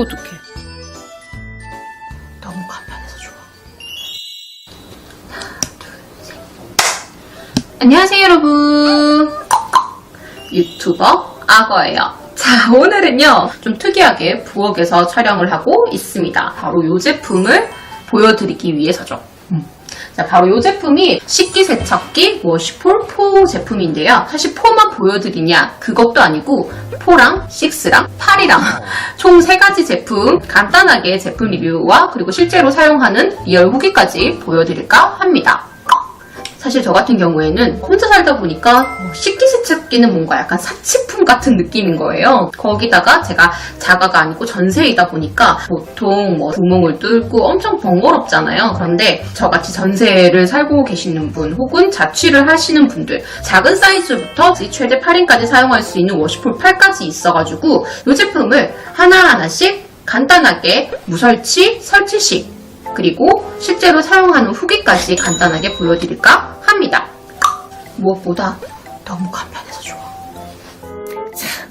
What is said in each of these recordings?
어떡해. 너무 간편해서 좋아. 하나, 둘, 셋. 안녕하세요, 여러분. 유튜버 악어예요. 자, 오늘은요, 좀 특이하게 부엌에서 촬영을 하고 있습니다. 바로 이 제품을 보여드리기 위해서죠. 음. 자, 바로 이 제품이 식기 세척기 워시폴 포 제품인데요. 사실 포만 보여드리냐? 그것도 아니고 포랑 6랑 8이랑 총 3가지 제품 간단하게 제품 리뷰와 그리고 실제로 사용하는 리얼 후기까지 보여드릴까 합니다. 사실 저 같은 경우에는 혼자 살다 보니까 어, 식기세척기는 뭔가 약간 사치품 같은 느낌인 거예요. 거기다가 제가 자가가 아니고 전세이다 보니까 보통 뭐 구멍을 뚫고 엄청 번거롭잖아요. 그런데 저같이 전세를 살고 계시는 분 혹은 자취를 하시는 분들 작은 사이즈부터 최대 8인까지 사용할 수 있는 워시폴 8까지 있어가지고 이 제품을 하나하나씩 간단하게 무설치, 설치식 그리고 실제로 사용하는 후기까지 간단하게 보여드릴까 합니다. 무엇보다 너무 간편해서 좋아. 자,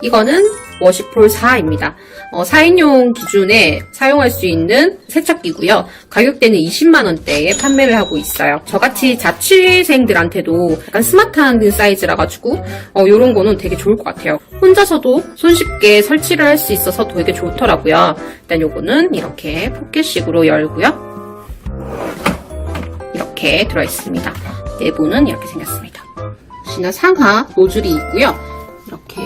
이거는 워시폴 4입니다. 어, 4인용 기준에 사용할 수 있는 세척기고요. 가격대는 20만원대에 판매를 하고 있어요. 저같이 자취생들한테도 약간 스마트한 사이즈라 가지고 어, 이런 거는 되게 좋을 것 같아요. 혼자서도 손쉽게 설치를 할 수 있어서 되게 좋더라고요. 일단 요거는 이렇게 포켓식으로 열고요. 이렇게 들어있습니다. 내부는 이렇게 생겼습니다. 역시나 상하 노즐이 있고요. 이렇게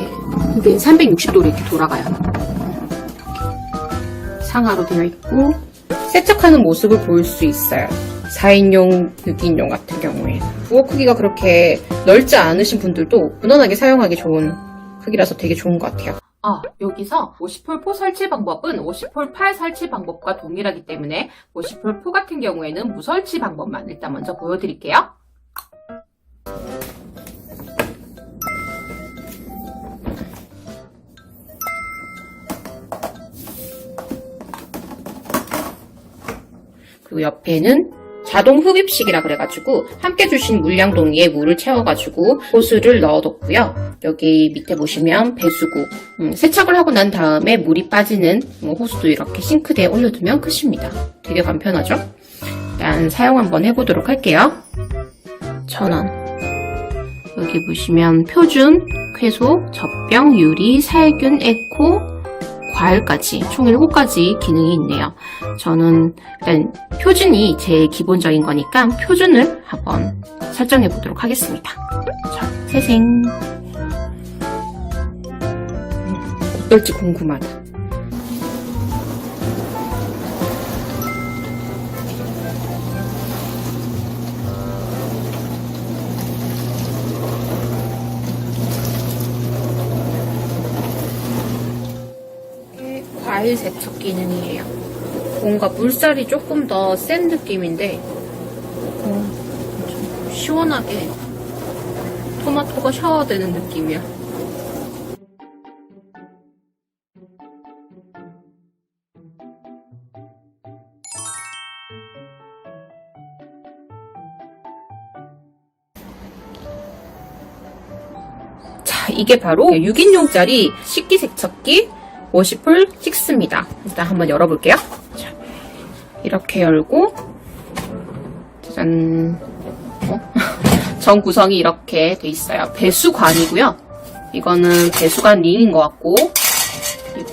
이게 360도로 이렇게 돌아가요. 이렇게 상하로 되어 있고 세척하는 모습을 볼 수 있어요. 4인용, 6인용 같은 경우에 부엌 크기가 그렇게 넓지 않으신 분들도 무난하게 사용하기 좋은 크기라서 되게 좋은 것 같아요. 아, 여기서 50폴4 설치 방법은 50폴8 설치 방법과 동일하기 때문에 50폴4 같은 경우에는 무설치 방법만 일단 먼저 보여드릴게요. 그리고 옆에는 자동 흡입식이라 그래가지고 함께 주신 물량 동의에 물을 채워가지고 호스를 넣어뒀고요. 여기 밑에 보시면 배수구 음, 세척을 하고 난 다음에 물이 빠지는 뭐 호스도 이렇게 싱크대에 올려두면 끝입니다. 되게 간편하죠? 일단 사용 한번 해보도록 할게요. 천원 여기 보시면 표준, 쾌속, 젖병, 유리, 살균, 에코, 과일까지 총 7가지 기능이 있네요. 저는 표준이 제일 기본적인 거니까 표준을 한번 설정해 보도록 하겠습니다. 자, 세생. 어떨지 궁금하다. 과일 세척 기능이에요. 뭔가 물살이 조금 더 센 느낌인데 어, 좀 시원하게 토마토가 샤워되는 느낌이야. 자, 이게 바로 6인용짜리 식기세척기 워시풀 6입니다. 일단 한번 열어볼게요. 자, 이렇게 열고 짜잔 어? 전 구성이 이렇게 돼 있어요. 배수관이고요. 이거는 배수관 링인 것 같고 그리고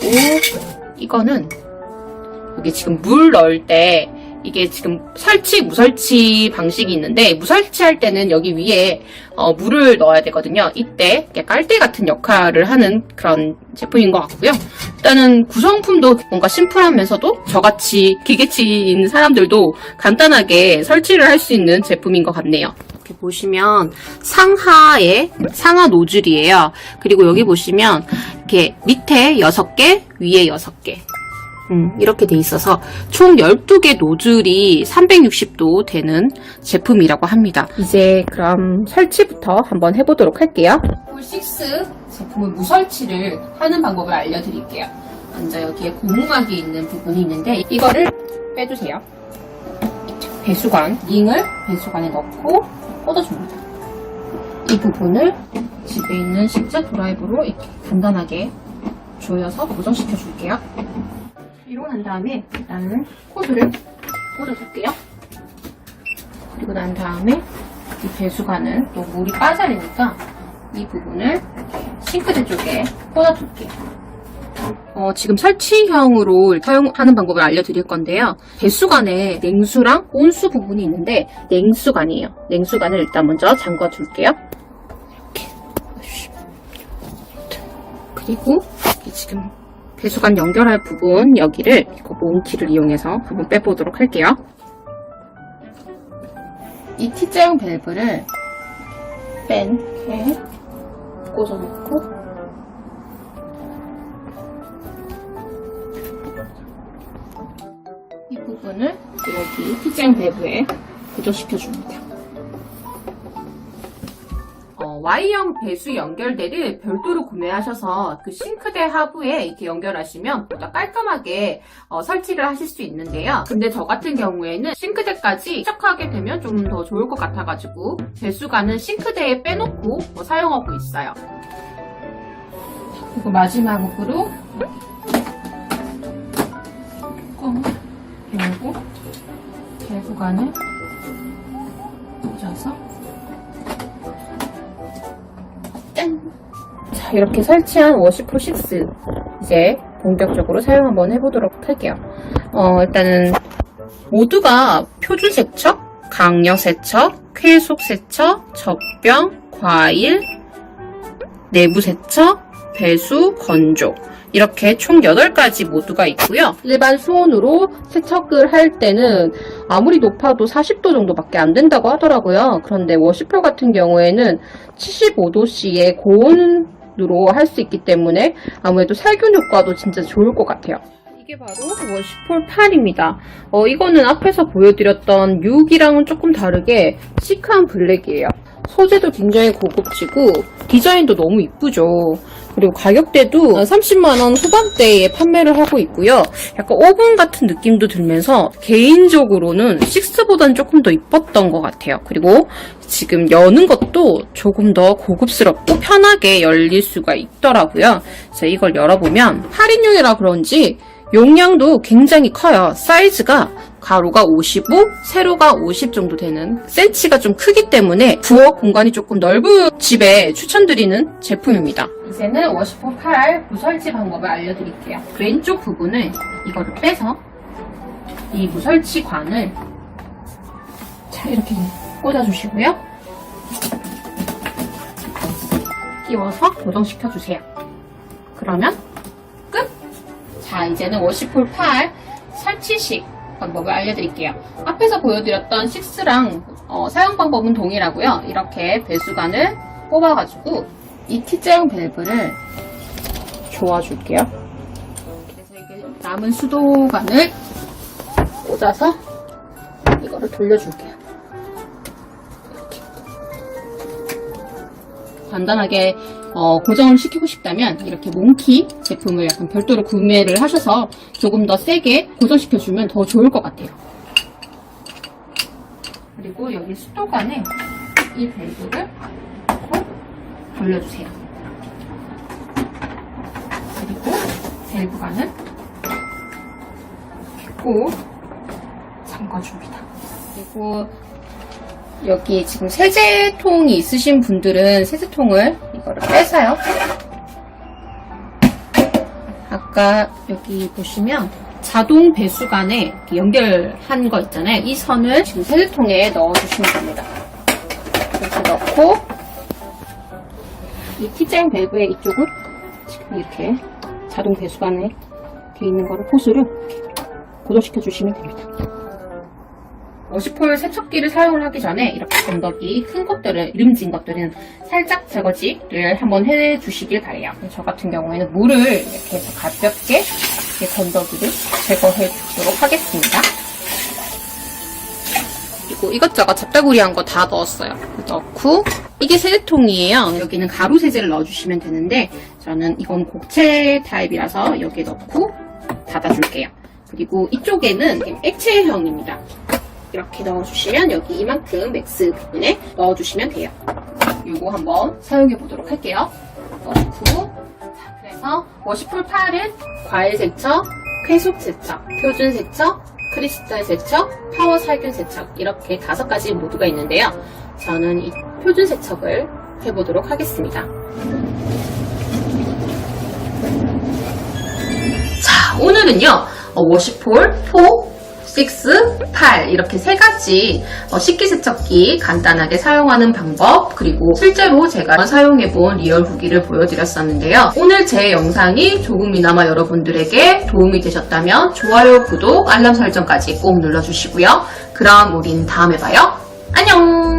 이거는 여기 지금 물 넣을 때 이게 지금 설치, 무설치 방식이 있는데 무설치할 때는 여기 위에 어, 물을 넣어야 되거든요. 이때 깔대 같은 역할을 하는 그런 제품인 것 같고요. 일단은 구성품도 뭔가 심플하면서도 저같이 기계치인 사람들도 간단하게 설치를 할 수 있는 제품인 것 같네요. 이렇게 보시면 상하에 상하 노즐이에요. 그리고 여기 보시면 이렇게 밑에 6개, 위에 6개. 음, 이렇게 돼 있어서 총 12개 노즐이 360도 되는 제품이라고 합니다. 이제 그럼 설치부터 한번 해보도록 할게요. 폴6 제품을 무설치를 하는 방법을 알려드릴게요. 먼저 여기에 고무막이 있는 부분이 있는데 이거를 빼주세요. 배수관, 링을 배수관에 넣고 꽂아줍니다. 이 부분을 집에 있는 십자 드라이브로 이렇게 간단하게 조여서 고정시켜 줄게요. 이러고 난 다음에 일단은 코드를 꽂아줄게요. 그리고 난 다음에 이 배수관은 또 물이 빠져야되니까 이 부분을 싱크대 쪽에 꽂아줄게요. 어, 지금 설치형으로 사용하는 방법을 알려드릴 건데요. 배수관에 냉수랑 온수 부분이 있는데 냉수관이에요. 냉수관을 일단 먼저 잠궈 줄게요. 이렇게. 그리고 이 지금 배수관 연결할 부분 여기를 이거 몽키를 이용해서 한번 빼보도록 할게요. 이 T자형 밸브를 뺀 이렇게 꽂아놓고 이 부분을 여기 T자형 밸브에 고정시켜줍니다. Y형 배수 연결대를 별도로 구매하셔서 그 싱크대 하부에 이렇게 연결하시면 보다 깔끔하게 어, 설치를 하실 수 있는데요. 근데 저 같은 경우에는 싱크대까지 시작하게 되면 좀 더 좋을 것 같아가지고 배수관은 싱크대에 빼놓고 뭐 사용하고 있어요. 그리고 마지막으로 뚜껑 열고 배수관을 꽂아서 이렇게 설치한 워시프 6 이제 본격적으로 사용 한번 해보도록 할게요. 어, 일단은 모두가 표준 세척, 강력 세척, 쾌속 세척, 젖병, 과일, 내부 세척, 배수, 건조 이렇게 총 8가지 모두가 있고요. 일반 수온으로 세척을 할 때는 아무리 높아도 40도 정도밖에 안 된다고 하더라고요. 그런데 워시표 같은 경우에는 75도씨의 고온 으로 할 수 있기 때문에 아무래도 살균 효과도 진짜 좋을 것 같아요. 이게 바로 워시폴 8입니다. 어, 이거는 앞에서 보여드렸던 6이랑은 조금 다르게 시크한 블랙이에요. 소재도 굉장히 고급지고 디자인도 너무 이쁘죠. 그리고 가격대도 30만원 후반대에 판매를 하고 있고요. 약간 오븐 같은 느낌도 들면서 개인적으로는 6보다는 조금 더 이뻤던 것 같아요. 그리고 지금 여는 것도 조금 더 고급스럽고 편하게 열릴 수가 있더라고요. 그래서 이걸 열어보면 8인용이라 그런지 용량도 굉장히 커요. 사이즈가 가로가 55, 세로가 50 정도 되는 센치가 좀 크기 때문에 부엌 공간이 조금 넓은 집에 추천드리는 제품입니다. 이제는 워시포 8 무설치 방법을 알려드릴게요. 왼쪽 부분을 이거를 빼서 이 무설치 관을 자 이렇게 꽂아주시고요. 끼워서 고정시켜주세요. 그러면 끝! 자, 이제는 워시폴 8 설치식 방법을 알려드릴게요. 앞에서 보여드렸던 6랑 어, 사용 방법은 동일하고요. 이렇게 배수관을 뽑아가지고 이 T자형 밸브를 조아줄게요. 그래서 이게 남은 수도관을 꽂아서 이거를 돌려줄게요. 이렇게. 간단하게 어, 고정을 시키고 싶다면 이렇게 몽키 제품을 약간 별도로 구매를 하셔서 조금 더 세게 고정시켜주면 더 좋을 것 같아요. 그리고 여기 수도관에 이 밸브를 꼭 돌려주세요. 그리고 이렇게 꼭 잠가줍니다. 그리고 여기 지금 세제통이 있으신 분들은 세제통을 이거를 빼서요. 아까 여기 보시면 자동 배수관에 연결한 거 있잖아요. 이 선을 지금 세제통에 넣어주시면 됩니다. 이렇게 넣고 이 T자형 밸브의 이쪽을 지금 이렇게 자동 배수관에 이렇게 있는 거를 호스를 고정시켜 주시면 됩니다. 워시폴 세척기를 사용을 하기 전에 이렇게 건더기 큰 것들은 이름진 것들은 살짝 제거지를 한번 해주시길 바래요. 저 같은 경우에는 물을 이렇게 해서 가볍게 이렇게 건더기를 제거해 주도록 하겠습니다. 그리고 이것저것 잡다구리한 거 다 넣었어요. 넣고 이게 세제통이에요. 여기는 가루 세제를 넣어주시면 되는데 저는 이건 곡체 타입이라서 여기에 넣고 닫아줄게요. 그리고 이쪽에는 액체형입니다. 이렇게 넣어주시면 여기 이만큼 맥스 부분에 넣어주시면 돼요. 요거 한번 사용해 보도록 할게요. 넣고 자, 그래서 워시풀 8은 과일 세척, 쾌속 세척, 표준 세척, 크리스탈 세척, 파워 살균 세척 이렇게 다섯 가지 모드가 있는데요. 저는 이 표준 세척을 해보도록 하겠습니다. 자, 오늘은요, 어, 워시폴 4, 6, 8 이렇게 세 가지 어, 식기세척기 간단하게 사용하는 방법 그리고 실제로 제가 사용해본 리얼 후기를 보여드렸었는데요. 오늘 제 영상이 조금이나마 여러분들에게 도움이 되셨다면 좋아요, 구독, 알람 설정까지 꼭 눌러주시고요. 그럼 우린 다음에 봐요. 안녕!